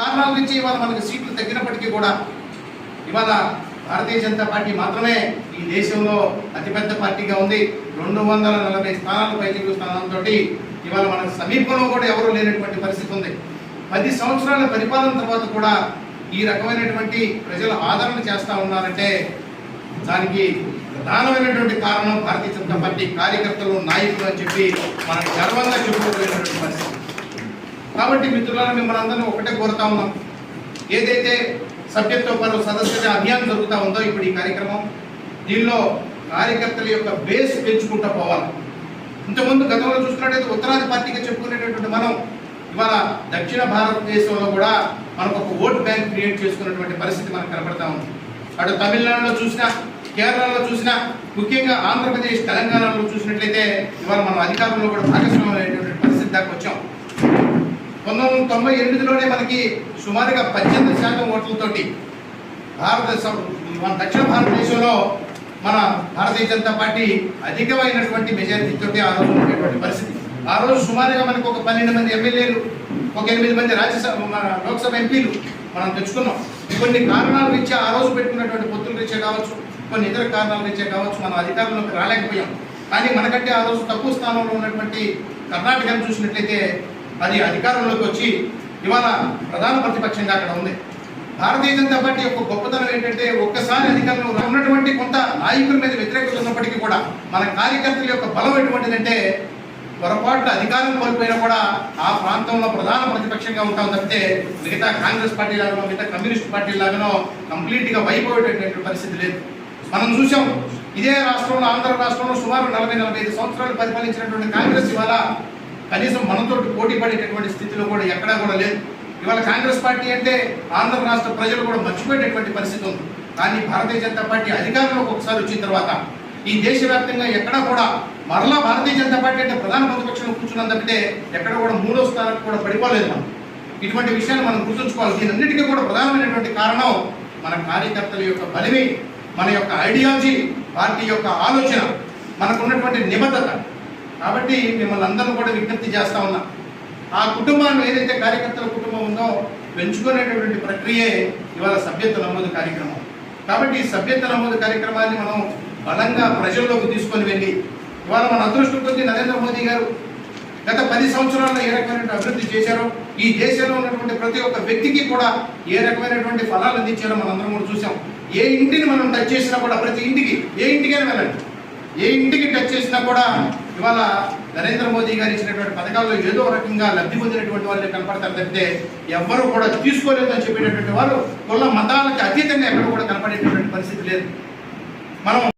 కారణాల నుంచి ఇవాళ మనకు సీట్లు తగ్గినప్పటికీ కూడా ఇవాళ భారతీయ జనతా పార్టీ మాత్రమే ఈ దేశంలో అతిపెద్ద పార్టీగా ఉంది. రెండు వందల నలభై స్థానాలు పైకి స్థానంతో ఇవాళ మన సమీపంలో కూడా ఎవరూ లేనటువంటి పరిస్థితి ఉంది. పది సంవత్సరాల పరిపాలన తర్వాత కూడా ఈ రకమైనటువంటి ప్రజలు ఆదరణ చేస్తూ ఉన్నారంటే దానికి ప్రధానమైనటువంటి కారణం భారతీయ జనతా పార్టీ కార్యకర్తలు నాయకులు అని చెప్పి మనం గర్వంగా చెప్పుకోలేనటువంటి పరిస్థితి. కాబట్టి మిత్రులను మిమ్మల్ని అందరినీ ఒకటే కోరుతా ఉన్నాం. ఏదైతే సభ్యత్వ పరువు సదస్యత అభియాన్ జరుగుతూ ఉందో ఇప్పుడు ఈ కార్యక్రమం దీనిలో కార్యకర్తల యొక్క బేస్ పెంచుకుంటూ పోవాలి. ఇంతకుముందు గతంలో చూసుకున్నట్టయితే ఉత్తరాది పార్టీగా చెప్పుకునేటటువంటి మనం ఇవాళ దక్షిణ భారతదేశంలో కూడా మనకు ఒక ఓట్ బ్యాంక్ క్రియేట్ చేసుకున్నటువంటి పరిస్థితి మనకు కనపడతా ఉంది. అటు తమిళనాడులో చూసినా కేరళలో చూసినా ముఖ్యంగా ఆంధ్రప్రదేశ్ తెలంగాణలో చూసినట్లయితే ఇవాళ మనం అధికారంలో కూడా భాగస్వామ్యమైనటువంటి పరిస్థితి దాకా వచ్చాం. పంతొమ్మిది వందల తొంభై ఎనిమిదిలోనే మనకి సుమారుగా పద్దెనిమిది శాతం ఓట్లతోటి భారతదేశం మన దక్షిణ భారతదేశంలో మన భారతీయ జనతా పార్టీ అధికమైనటువంటి మెజారిటీతోటి ఆ రోజు ఉండేటువంటి పరిస్థితి. ఆ రోజు సుమారుగా మనకు ఒక పన్నెండు మంది ఎమ్మెల్యేలు ఒక ఎనిమిది మంది రాజ్యసభ మన లోక్సభ ఎంపీలు మనం తెచ్చుకున్నాం. కొన్ని కారణాల రీత్యా ఆ రోజు పెట్టుకున్నటువంటి పొత్తుల రీత్యా కావచ్చు కొన్ని ఇతర కారణాల రీత్యా కావచ్చు మనం అధికారంలోకి రాలేకపోయాం. కానీ మనకంటే ఆ రోజు తక్కువ స్థానంలో ఉన్నటువంటి కర్ణాటకను చూసినట్లయితే అది అధికారంలోకి వచ్చి ఇవాళ ప్రధాన ప్రతిపక్షంగా అక్కడ ఉంది. భారతీయ జనతా పార్టీ యొక్క గొప్పతనం ఏంటంటే ఒక్కసారి అధికారంలో ఉన్నటువంటి కొంత నాయకుల మీద వ్యతిరేకత ఉన్నప్పటికీ కూడా మన కార్యకర్తల యొక్క బలం ఎటువంటిదంటే పొరపాటు అధికారం కోల్పోయినా కూడా ఆ ప్రాంతంలో ప్రధాన ప్రతిపక్షంగా ఉంటాం తప్పితే మిగతా కాంగ్రెస్ పార్టీ లాగానో మిగతా కమ్యూనిస్ట్ పార్టీ లాగానో కంప్లీట్గా వైపోయేటటువంటి పరిస్థితి లేదు. మనం చూసాం ఇదే రాష్ట్రంలో ఆంధ్ర రాష్ట్రంలో సుమారు నలభై నలభై ఐదు సంవత్సరాలు పరిపాలించినటువంటి కాంగ్రెస్ ఇవాళ కనీసం మనతో పోటీ పడేటటువంటి స్థితిలో కూడా ఎక్కడా కూడా లేదు. ఇవాళ కాంగ్రెస్ పార్టీ అంటే ఆంధ్ర రాష్ట్ర ప్రజలు కూడా మర్చిపోయేటటువంటి పరిస్థితి ఉంది. కానీ భారతీయ జనతా పార్టీ అధికారంలోకి ఒకసారి వచ్చిన తర్వాత ఈ దేశవ్యాప్తంగా ఎక్కడా కూడా మరలా భారతీయ జనతా పార్టీ అంటే ప్రధాన ప్రతిపక్షంలో కూర్చున్నాం తప్పితే ఎక్కడ కూడా మూడో స్థానానికి కూడా పడిపోలేదు మనం. ఇటువంటి విషయాలు మనం గుర్తుంచుకోవాలి. దీనన్నిటికీ కూడా ప్రధానమైనటువంటి కారణం మన కార్యకర్తల యొక్క బలిమి మన యొక్క ఐడియాలజీ పార్టీ యొక్క ఆలోచన మనకున్నటువంటి నిబద్ధత. కాబట్టి మిమ్మల్ని అందరూ కూడా విజ్ఞప్తి చేస్తా ఉన్నా. ఆ కుటుంబాన్ని ఏదైతే కార్యకర్తల కుటుంబం ఉందో పెంచుకునేటటువంటి ప్రక్రియే ఇవాళ సభ్యత్వ నమోదు కార్యక్రమం. కాబట్టి ఈ సభ్యత్వ నమోదు కార్యక్రమాన్ని మనం బలంగా ప్రజల్లోకి తీసుకొని వెళ్ళి ఇవాళ మన అదృష్టం కొద్ది నరేంద్ర మోదీ గారు గత పది సంవత్సరాల్లో ఏ రకమైనటువంటి అభివృద్ధి చేశారో ఈ దేశంలో ఉన్నటువంటి ప్రతి ఒక్క వ్యక్తికి కూడా ఏ రకమైనటువంటి ఫలాలు అందించారో మనందరం కూడా చూసాం ఏ ఇంటిని మనం టచ్ చేసినా కూడా ప్రతి ఇంటికి ఏ ఇంటికైనా వెళ్ళండి. ఏ ఇంటికి టచ్ చేసినా కూడా ఇవాళ నరేంద్ర మోదీ గారు ఇచ్చినటువంటి పథకాల్లో ఏదో రకంగా లబ్ధి పొందినటువంటి వాళ్ళు కనపడతారు తప్పితే ఎవ్వరు కూడా తీసుకోలేదని చెప్పేటటువంటి వారు కుల మతాలకు అతీతంగా ఎక్కడ కూడా కనపడేటటువంటి పరిస్థితి లేదు. మనం